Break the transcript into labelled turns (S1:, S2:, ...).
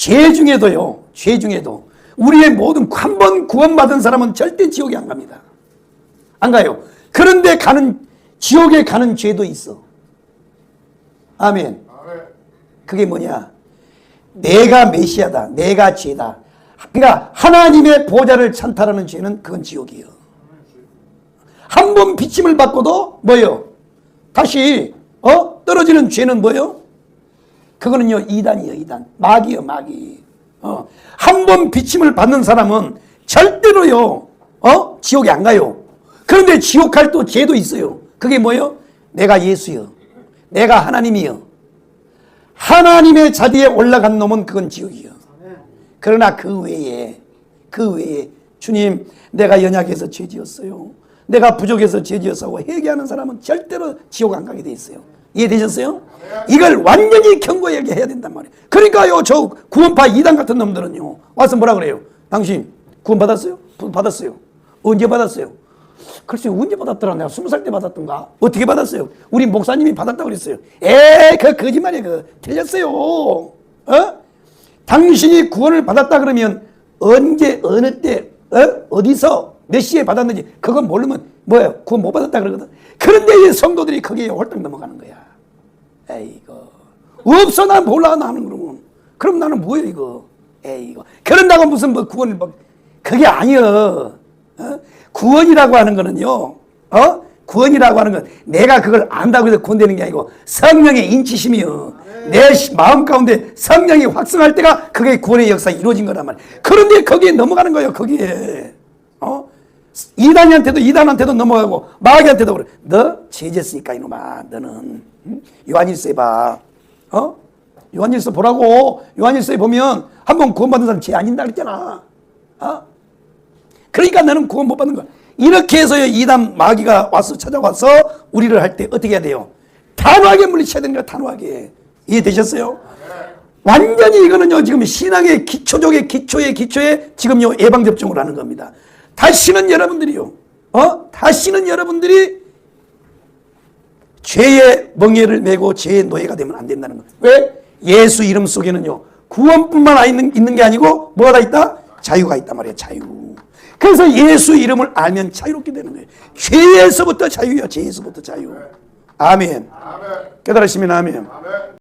S1: 죄 중에도요, 죄 중에도 우리의 모든 한 번 구원받은 사람은 절대 지옥에 안 갑니다. 안 가요. 그런데 가는 지옥에 가는 죄도 있어. 아멘. 그게 뭐냐? 내가 메시아다. 내가 죄다. 그러니까 하나님의 보좌를 찬탈하는 죄는 그건 지옥이에요. 한 번 비침을 받고도 뭐요? 다시 어 떨어지는 죄는 뭐요? 그거는요 이단이요 이단 마귀요 마귀. 어. 한 번 비침을 받는 사람은 절대로요 어 지옥에 안 가요. 그런데 지옥 갈 또 죄도 있어요. 그게 뭐요? 내가 예수요. 내가 하나님이요. 하나님의 자리에 올라간 놈은 그건 지옥이요. 그러나 그 외에 그 외에 주님 내가 연약해서 죄지었어요. 내가 부족해서 죄지었다고 회개하는 사람은 절대로 지옥 안 가게 돼 있어요. 이해되셨어요? 이걸 완전히 경고하게 해야 된단 말이에요. 그러니까요, 저 구원파 이단 같은 놈들은요, 와서 뭐라 그래요? 당신 구원 받았어요? 부- 받았어요. 언제 받았어요? 글쎄, 언제 받았더라? 내가 스무 살 때 받았던가? 어떻게 받았어요? 우리 목사님이 받았다고 그랬어요. 에이, 그 거짓말이야, 그. 틀렸어요. 어? 당신이 구원을 받았다 그러면 언제, 어느 때, 어? 어디서, 몇 시에 받았는지 그건 모르면 뭐야, 구원 못 받았다 그러거든. 그런데 이 성도들이 거기에 홀딱 넘어가는 거야. 에이거. 없어, 난 몰라, 나는 그러면. 그럼 나는 뭐야, 이거. 에이거. 그런다고 무슨 뭐 구원을 뭐, 그게 아니여. 어? 구원이라고 하는 거는요, 어? 구원이라고 하는 건 내가 그걸 안다고 해서 구원되는 게 아니고 성령의 인치심이요. 내 시- 마음 가운데 성령이 확성할 때가 그게 구원의 역사 이루어진 거란 말이야. 그런데 거기에 넘어가는 거예요, 거기에. 어? 이단한테도 이단한테도 넘어가고 마귀한테도 그래. 너 죄졌으니까 이놈아, 너는 응? 요한일서에 봐. 어? 요한일서 보라고. 요한일서에 보면 한 번 구원받은 사람 죄 아닌다 그랬잖아. 어? 그러니까 너는 구원 못 받는 거야. 이렇게 해서요, 이단 마귀가 와서 찾아와서 우리를 할 때 어떻게 해야 돼요? 단호하게 물리쳐야 되는 거야, 단호하게. 이해되셨어요? 완전히 이거는요, 지금 신앙의 기초적의 기초의 기초에 지금 요, 예방 접종을 하는 겁니다. 다시는 여러분들이요, 어? 다시는 여러분들이 죄의 멍에를 메고 죄의 노예가 되면 안 된다는 거예요. 왜? 예수 이름 속에는요, 구원뿐만 아- 있는, 있는 게 아니고, 뭐가 다 있다? 자유가 있단 말이에요, 자유. 그래서 예수 이름을 알면 자유롭게 되는 거예요. 죄에서부터 자유야, 죄에서부터 자유. 아멘.
S2: 아멘.
S1: 깨달으시면 아멘.
S2: 아멘.